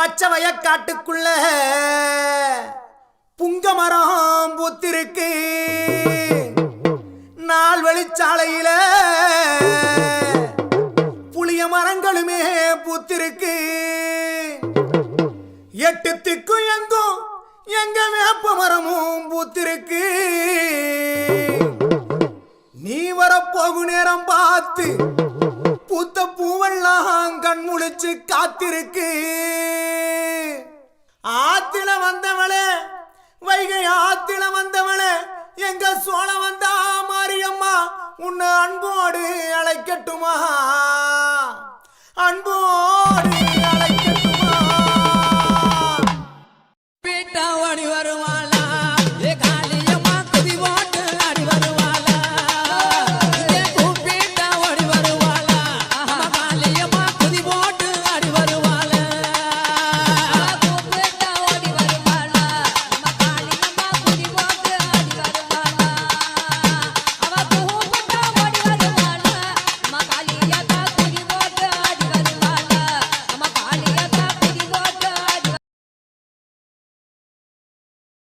பச்சை வயக்காட்டுக்குள்ள புங்க மரம் பூத்திருக்கு. நாள் வெளிச்சாலையில புளிய மரங்களுமே பூத்திருக்கு. எட்டு திக்கும் எங்கும் எங்க வேப்ப மரமும் பூத்திருக்கு. நீ வரப்போகும் நேரம் பார்த்து கண் காத்திருக்கு. ஆத்தில வந்தவளே வைகை ஆத்தில வந்தவளே எங்க சோழ வந்தா மாரியம்மா உன்னை அன்போடு அழைக்கட்டுமா?